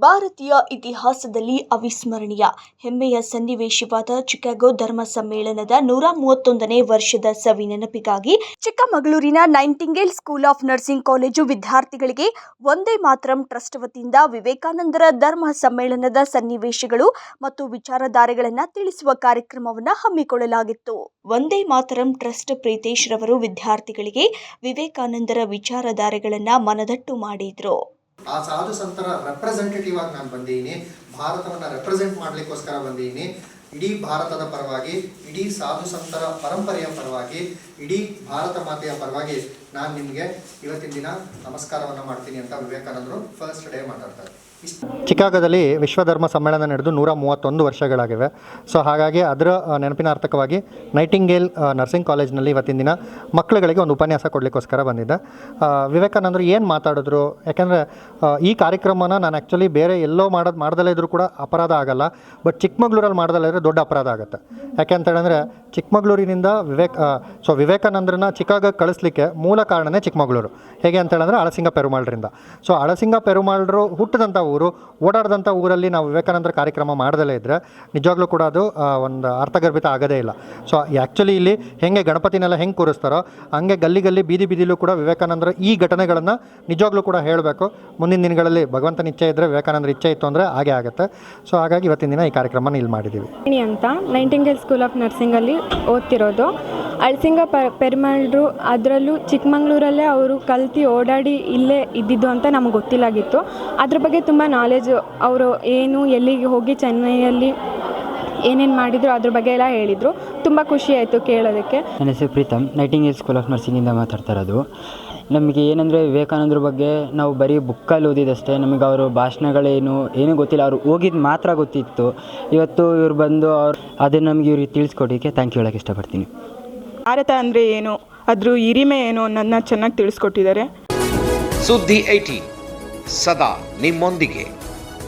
ಭಾರತೀಯ ಇತಿಹಾಸದಲ್ಲಿ ಅವಿಸ್ಮರಣೀಯ. ಹೆಮ್ಮೆಯ ಸನ್ನಿವೇಶವಾದ ಚಿಕಾಗೋ ಧರ್ಮ ಸಮ್ಮೇಳನದ ನೂರ ಮೂವತ್ತೊಂದನೇ ವರ್ಷದ ಸವಿ ನೆನಪಿಗಾಗಿ ಚಿಕ್ಕಮಗಳೂರಿನ nightingale school of nursing college ವಿದ್ಯಾರ್ಥಿಗಳಿಗೆ ಒಂದೇ ಮಾತ್ರಂ ಟ್ರಸ್ಟ್ ವತಿಯಿಂದ ವಿವೇಕಾನಂದರ ಧರ್ಮ ಸಮ್ಮೇಳನದ ಸನ್ನಿವೇಶಗಳು ಮತ್ತು ವಿಚಾರಧಾರೆಗಳನ್ನು ತಿಳಿಸುವ ಕಾರ್ಯಕ್ರಮವನ್ನು ಹಮ್ಮಿಕೊಳ್ಳಲಾಗಿತ್ತು. ಒಂದೇ ಮಾತರಂ ಟ್ರಸ್ಟ್ ಪ್ರೀತೇಶ್ ರವರು ವಿದ್ಯಾರ್ಥಿಗಳಿಗೆ ವಿವೇಕಾನಂದರ ವಿಚಾರಧಾರೆಗಳನ್ನು ಮನದಟ್ಟು ಮಾಡಿದ್ರು. ಆ ಸಾಧು ಸಂತರ ರೆಪ್ರೆಸೆಂಟೇಟಿವ್ ಆಗಿ ನಾನು ಬಂದಿದ್ದೀನಿ. ಭಾರತವನ್ನು ರೆಪ್ರೆಸೆಂಟ್ ಮಾಡಲಿಕ್ಕೋಸ್ಕರ ಬಂದಿದ್ದೀನಿ. ಇಡೀ ಭಾರತದ ಪರವಾಗಿ, ಇಡೀ ಸಾಧು ಸಂತರ ಪರಂಪರೆಯ ಪರವಾಗಿ, ಇಡೀ ಭಾರತ ಮಾತೆಯ ಪರವಾಗಿ ನಾನು ನಿಮಗೆ ಇವತ್ತಿನ ದಿನ ನಮಸ್ಕಾರವನ್ನು ಮಾಡ್ತೀನಿ ಅಂತ ವಿವೇಕಾನಂದರು ಫಸ್ಟ್ ಡೇ ಮಾತಾಡ್ತಾರೆ. ಚಿಕಾಗೋದಲ್ಲಿ ವಿಶ್ವಧರ್ಮ ಸಮ್ಮೇಳನ ನಡೆದು ನೂರ ಮೂವತ್ತೊಂದು ವರ್ಷಗಳಾಗಿವೆ. ಸೊ ಹಾಗಾಗಿ ಅದರ ನೆನಪಿನಾರ್ಥಕವಾಗಿ ನೈಟಿಂಗೇಲ್ ನರ್ಸಿಂಗ್ ಕಾಲೇಜ್ನಲ್ಲಿ ಇವತ್ತಿನ ದಿನ ಮಕ್ಕಳುಗಳಿಗೆ ಒಂದು ಉಪನ್ಯಾಸ ಕೊಡಲಿಕ್ಕೋಸ್ಕರ ಬಂದಿದ್ದೆ. ವಿವೇಕಾನಂದರು ಏನು ಮಾತಾಡಿದ್ರು? ಯಾಕೆಂದರೆ ಈ ಕಾರ್ಯಕ್ರಮನ ನಾನು ಆ್ಯಕ್ಚುಲಿ ಬೇರೆ ಎಲ್ಲೋ ಮಾಡೋದು, ಮಾಡದಲ್ಲೇ ಇದ್ರೂ ಕೂಡ ಅಪರಾಧ ಆಗಲ್ಲ. ಬಟ್ ಚಿಕ್ಕಮಗಳೂರಲ್ಲಿ ಮಾಡ್ದಲ್ಲೇ ಇದ್ರೆ ದೊಡ್ಡ ಅಪರಾಧ ಆಗುತ್ತೆ. ಯಾಕೆ ಅಂತ ಹೇಳಿದ್ರೆ ಚಿಕ್ಕಮಗಳೂರಿನಿಂದ ವಿವೇಕ್ ಸೊ ವಿವೇಕಾನಂದರನ್ನ ಚಿಕಾಗೋಗೆ ಕಳಿಸ್ಲಿಕ್ಕೆ ಮೂಲ ಕಾರಣನೇ ಚಿಕ್ಕಮಗಳೂರು. ಹೇಗೆ ಅಂತ ಹೇಳಿದ್ರೆ ಅಳಸಿಂಗ ಪೆರುಮಾಳ್ರಿಂದ. ಸೊ ಅಳಸಿಂಗ ಪೆರುಮಾಳ್ರು ಹುಟ್ಟಿದಂಥ ಊರು, ಓಡಾಡಿದಂಥ ಊರಲ್ಲಿ ನಾವು ವಿವೇಕಾನಂದರ ಕಾರ್ಯಕ್ರಮ ಮಾಡದಲ್ಲೇ ಇದ್ದರೆ ನಿಜವಾಗ್ಲೂ ಕೂಡ ಅದು ಒಂದು ಅರ್ಥಗರ್ಭಿತ ಆಗೋದೇ ಇಲ್ಲ. ಸೊ ಆ್ಯಕ್ಚುಲಿ ಇಲ್ಲಿ ಹೆಂಗೆ ಗಣಪತಿನೆಲ್ಲ ಹೆಂಗೆ ಕೂರಿಸ್ತಾರೋ, ಹಂಗೆ ಗಲ್ಲಿ ಗಲ್ಲಿ ಬೀದಿ ಬೀದಿಲೂ ಕೂಡ ವಿವೇಕಾನಂದರ ಈ ಘಟನೆಗಳನ್ನು ನಿಜವಾಗ್ಲೂ ಕೂಡ ಹೇಳಬೇಕು. ಮುಂದಿನ ದಿನಗಳಲ್ಲಿ ಭಗವಂತನ ಇಚ್ಛೆ ಇದ್ದರೆ ವಿವೇಕಾನಂದರ ಇಚ್ಛೆ ಇತ್ತು ಅಂದರೆ ಹಾಗೆ ಆಗುತ್ತೆ. ಸೊ ಹಾಗಾಗಿ ಇವತ್ತಿನ ದಿನ ಈ ಕಾರ್ಯಕ್ರಮನ ಇಲ್ಲಿ ಮಾಡಿದ್ದೀವಿ. ಅಂತ ನೈಂಟಿಂಗೇಲ್ ಸ್ಕೂಲ್ ಆಫ್ ನರ್ಸಿಂಗಲ್ಲಿ ಓದ್ತಿರೋದು. ಅಳಸಿಂಗ ಪೆರ್ಮಾಳ್ರು ಅದರಲ್ಲೂ ಚಿಕ್ಕಮಂಗ್ಳೂರಲ್ಲೇ ಅವರು ಕಲ್ತು ಓಡಾಡಿ ಇಲ್ಲೇ ಇದ್ದಿದ್ದು ಅಂತ ನಮಗೆ ಗೊತ್ತಿಲ್ಲಾಗಿತ್ತು. ಅದ್ರ ಬಗ್ಗೆ ತುಂಬ ನಾಲೆಜ್ ಅವರು ಏನು ಎಲ್ಲಿಗೆ ಹೋಗಿ ಚೆನ್ನೈಯಲ್ಲಿ ಏನೇನು ಮಾಡಿದ್ರು ಅದ್ರ ಬಗ್ಗೆ ಎಲ್ಲ ಹೇಳಿದರು. ತುಂಬ ಖುಷಿ ಆಯಿತು ಕೇಳೋದಕ್ಕೆ. ನನ್ನ ಹೆಸರು ಪ್ರೀತಮ್. ನೈಟಿಂಗೇಲ್ ಸ್ಕೂಲ್ ಆಫ್ ನರ್ಸಿಂಗಿಂದ ಮಾತಾಡ್ತಾ ಇರೋದು. ನಮಗೆ ಏನಂದರೆ ವಿವೇಕಾನಂದ್ರ ಬಗ್ಗೆ ನಾವು ಬರೀ ಬುಕ್ಕಲ್ಲಿ ಓದಿದಷ್ಟೇ ನಮಗೆ ಅವರು ಭಾಷಣಗಳೇನು ಏನೂ ಗೊತ್ತಿಲ್ಲ. ಅವ್ರು ಹೋಗಿದ್ದು ಮಾತ್ರ ಗೊತ್ತಿತ್ತು. ಇವತ್ತು ಇವ್ರು ಬಂದು ಅವ್ರು ಅದನ್ನು ನಮಗೆ ಇವ್ರಿಗೆ ತಿಳಿಸ್ಕೊಡಿಕ್ಕೆ ಥ್ಯಾಂಕ್ ಯು ಹೇಳೋಕ್ಕೆ ಇಷ್ಟಪಡ್ತೀನಿ. ಭಾರತ ಅಂದರೆ ಏನು? ಅದ್ರ ಹಿರಿಮೆ ಏನು ಅನ್ನೋದನ್ನ ಚೆನ್ನಾಗಿ ತಿಳಿಸ್ಕೊಟ್ಟಿದ್ದಾರೆ. ಸುದ್ದಿ ಐಟಿ ಸದಾ ನಿಮ್ಮೊಂದಿಗೆ.